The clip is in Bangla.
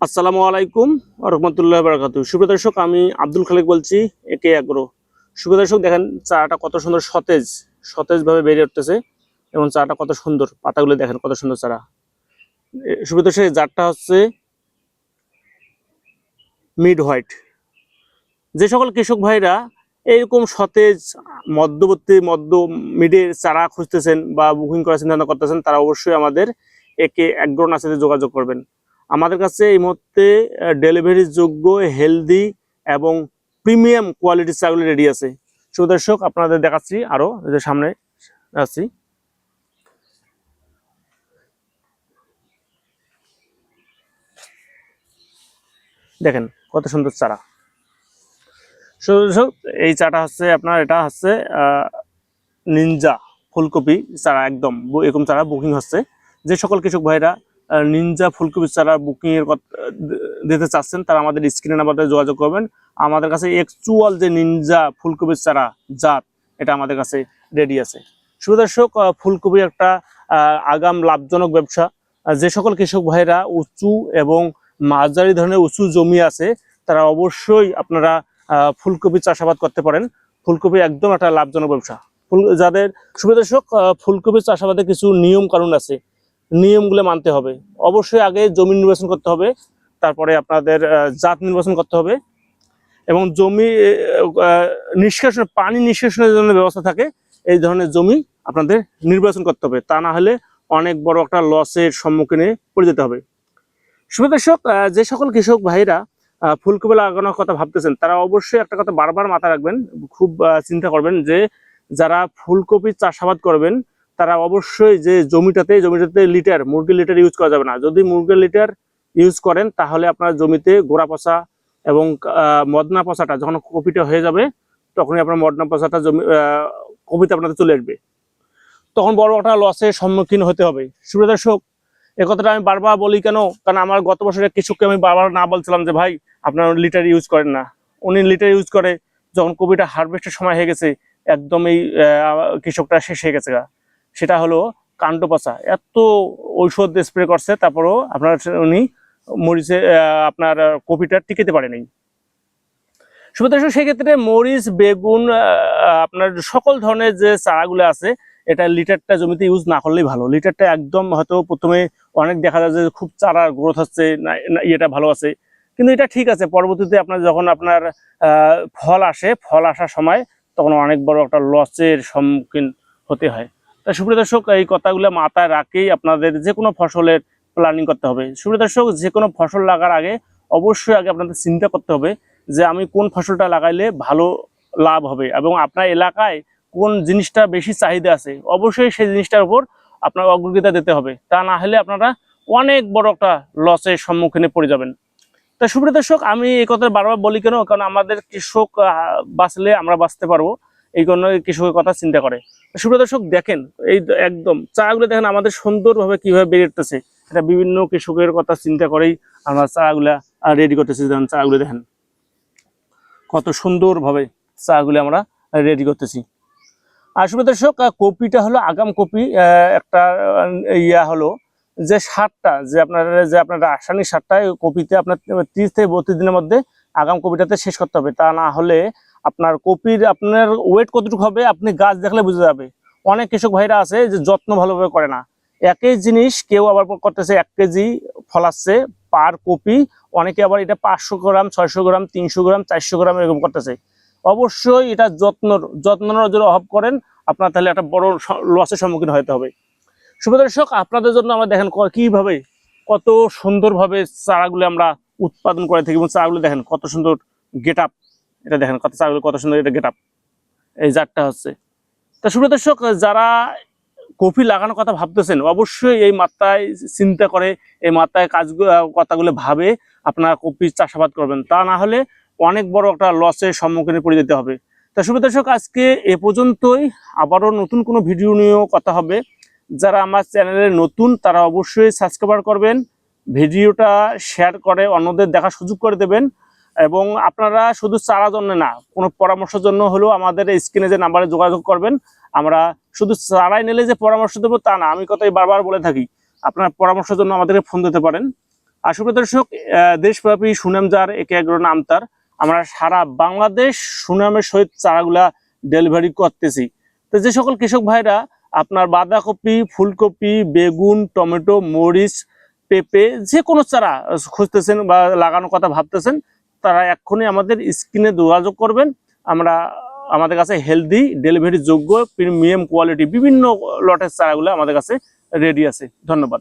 আসসালামু আলাইকুম রহমতুল্লাহ বারাকাতু সুপ্রিয় দর্শক আমি আব্দুল খালেক বলছি একে আগ্রো সুপ্রিয় দর্শক দেখেন চাটা কত সুন্দর সতেজ সতেজভাবে বেড়ে উঠতেছে এবং চাটা কত সুন্দর পাতাগুলো দেখেন কত সুন্দর চারা। এ, সুপ্রিয় দর্শক এই জারটা হচ্ছে মিড হোয়াইট। যে সকল কৃষক ভাইরা এরকম সতেজ মধ্যবর্তী মধ্য মিডের চারা খুঁজতেছেন বা বুকিং করার চিন্তা করতেছেন তারা অবশ্যই আমাদের একে অ্যাগ্রোনার সাথে যোগাযোগ করবেন। আমাদের কাছে এই মুহূর্তে ডেলিভারি যোগ্য হেলদি এবং প্রিমিয়াম কোয়ালিটির চাগুলো রেডি আছে। সুদর্শক আপনাদের দেখাচ্ছি, আরও সামনে আছি। দেখেন, কত সুন্দর চারা। সুদর্শক এই চাটা হচ্ছে আপনার, এটা হচ্ছে নিনজা ফুলকপি চারা, একদম, এরকম চারা বুকিং হচ্ছে। যে সকল কৃষক ভাইরা নিনজা ফুলকপি চারা বুকিং এর কথা দিতে চাচ্ছেন, তারা আমাদের স্ক্রিনে নাম্বারে যোগাযোগ করবেন। আমাদের কাছে একচুয়াল যে নিনজা ফুলকপির চারা জাত এটা আমাদের কাছে রেডি আছে। সুদর্শক ফুলকপি একটা আগাম লাভজনক ব্যবসা। যে সকল কৃষক ভাইরা উঁচু এবং মাঝারি ধরনের উঁচু জমি আছে, তারা অবশ্যই আপনারা ফুলকপি চাষাবাদ করতে পারেন। ফুলকপি একদম একটা লাভজনক ব্যবসা। ফুল, যাদের সুবিদর্শক ফুলকপি চাষাবাদে কিছু নিয়ম কানুন আছে। নিয়মগুলো মানতে হবে। অবশ্যই আগে জমি নির্বাচন করতে হবে, তারপরে আপনাদের জাত নির্বাচন করতে হবে এবং জমি নিষ্কাশন, পানি নিষ্কাশনের জন্য ব্যবস্থা থাকে, এই ধরনের জমি আপনাদের নির্বাচন করতে হবে। তা না হলে অনেক বড় একটা লসের সম্মুখীনে পড়ে যেতে হবে। সুবিদর্শক যে সকল কৃষক ভাইরা ফুলকপি লাগানোর কথা ভাবতেছেন, তারা অবশ্যই একটা কথা বারবার মাথায় রাখবেন, খুব চিন্তা করবেন যে যারা ফুলকপি চাষাবাদ করবেন তারা অবশ্যই যে জমিটাতে জমিটাতে লিটার মুরগির লিটার ইউজ করা যাবে না। যদি মুরগির লিটার ইউজ করেন, তাহলে আপনার জমিতে গোড়া পচা এবং মদনা পচাটা যখন কপিটা হয়ে যাবে, তখনই আপনার মদনা পচাটা জমি কপিতে আপনাদের চলে আসবে। তখন বড় একটা লসের সম্মুখীন হতে হবে। সুপ্রিয় দর্শক, এ কথাটা আমি বারবার বলি কেন? কারণ আমার গত বছরের কৃষককে আমি বারবার না বলছিলাম যে, ভাই, আপনার লিটার ইউজ করেন না। উনি লিটার ইউজ করে, যখন কপিটা হারভেস্টের সময় হয়ে গেছে, একদম এই কৃষকটা শেষ হয়ে গেছে গা। সেটা হলো কাণ্ড পচা এত ঔষধ স্প্রে করছে, তারপরও আপনার উনি মরিচে আপনার কপিটা টিকেতে পারেনি। সুতরাং সেক্ষেত্রে মরিচ, বেগুন আপনার সকল ধরনের যে চারাগুলো আছে, এটা লিটারটা জমিতে ইউজ না করলেই ভালো। লিটারটা একদম হয়তো প্রথমে অনেক দেখা যায় যে খুব চারা গ্রোথ হচ্ছে ইয়েটা ভালো আছে। কিন্তু এটা ঠিক আছে, পরবর্তীতে আপনার যখন আপনার ফল আসে, ফল আসার সময়, তখন অনেক বড় একটা লসের সম্মুখীন হতে হয়। সুপ্রিয় দর্শক, এই কথাগুলো মাথায় রাখেই আপনাদের যে কোনো ফসলের প্ল্যানিং করতে হবে। সুপ্রিয় দর্শক, যে কোনো ফসল লাগার আগে অবশ্যই আগে আপনাদের চিন্তা করতে হবে যে আমি কোন ফসলটা লাগাইলে ভালো লাভ হবে এবং আপনার এলাকায় কোন জিনিসটা বেশি চাহিদা আছে, অবশ্যই সেই জিনিসটার উপর আপনার অগ্রগিতা দিতে হবে। তা না হলে আপনারা অনেক বড় একটা লসের সম্মুখীনে পড়ে যাবেন। তা সুপ্রিয় দর্শক, আমি এই কথা বারবার বলি কেন? কারণ আমাদের কৃষক বাঁচলে আমরা বাঁচতে পারব। এই জন্য কৃষকের কথা চিন্তা করে। সুপ্রিয় দর্শক, দেখেন, এই একদম চাগুলো দেখেন আমাদের সুন্দরভাবে কীভাবে উঠতেছে। এটা বিভিন্ন কৃষকের কথা চিন্তা করেই আমরা চাগুলা রেডি করতেছি। যেমন চাগুলো দেখেন, কত সুন্দরভাবে চাগুলো আমরা রেডি করতেছি। আর সুপ্রিয় দর্শক কপিটা হলো, আগাম কপি একটা ইয়া হলো, যে সারটা, যে আপনার যে আপনার রাসায়নিক সারটা কপিতে আপনার ত্রিশ থেকে বত্রিশ দিনের মধ্যে আগাম কপিটাতে শেষ করতে হবে। তা না হলে আপনার কপির আপনার ওয়েট কতটুকু হবে, আপনি গাছ দেখলে বুঝে যাবে। অনেক কৃষক ভাইরা আছে যে যত্ন ভালোভাবে করে না। একই জিনিস কেউ আবার করতেছে, এক কেজি ফলাচ্ছে পার কপি, অনেকে আবার এটা পাঁচশো গ্রাম, ছয়শো গ্রাম, তিনশো গ্রাম, চারশো গ্রাম এরকম করতেছে। অবশ্যই এটা যত্ন যত্ন যদি অভাব করেন, আপনার তাহলে একটা বড় লসের সম্মুখীন হতে হবে। শুভ দর্শক, আপনাদের জন্য আমরা দেখেন কীভাবে কত সুন্দরভাবে চারাগুলো আমরা উৎপাদন করে থাকি এবং চারাগুলো দেখেন কত সুন্দর গেট আপ এটা দেখেন কত চাকরি কত সুন্দর এটা গেট এই জাতটা হচ্ছে। তা শুভ দর্শক, যারা কফি লাগানোর কথা ভাবতেছেন, অবশ্যই এই মাত্রায় চিন্তা করে, এই মাত্রায় কাজগুলো কথাগুলো ভাবে আপনারা কপি চাষাবাদ করবেন। তা না হলে অনেক বড় একটা লসের সম্মুখীনে পড়ে যেতে হবে। তা শুভ দর্শক, আজকে এ পর্যন্তই। আবারও নতুন কোনো ভিডিও নিয়েও কথা হবে। যারা আমার চ্যানেলে নতুন, তারা অবশ্যই সাবস্ক্রাইবার করবেন। ভিডিওটা শেয়ার করে অন্যদের দেখার সুযোগ করে দেবেন। এবং আপনারা শুধু চারা জন্য না, কোনো পরামর্শের জন্য হলেও আমাদের স্ক্রিনে যে নাম্বারে যোগাযোগ করবেন। আমরা শুধু চারাই নিলে যে পরামর্শ দেবো তা না, আমি কথাই বারবার বলে থাকি, আপনার পরামর্শের জন্য আমাদেরকে ফোন দিতে পারেন। সুপ্রিয় দর্শক দেশব্যাপী সুনাম যার, একে এগ্রো নাম তার, আমরা সারা বাংলাদেশ সুনামের সহিত চারাগুলা ডেলিভারি করতেছি। তো যে সকল কৃষক ভাইরা, আপনার বাঁধাকপি, ফুলকপি, বেগুন, টমেটো, মরিচ, পেঁপে, যে কোনো চারা খুঁজতেছেন বা লাগানোর কথা ভাবতেছেন তারা এক্ষুনি আমাদের স্ক্রিনে যোগাযোগ করবেন। আমরা আমাদের কাছে হেলদি ডেলিভারি যোগ্য প্রিমিয়াম কোয়ালিটি বিভিন্ন লটের চারাগুলো আমাদের কাছে রেডি আছে। ধন্যবাদ।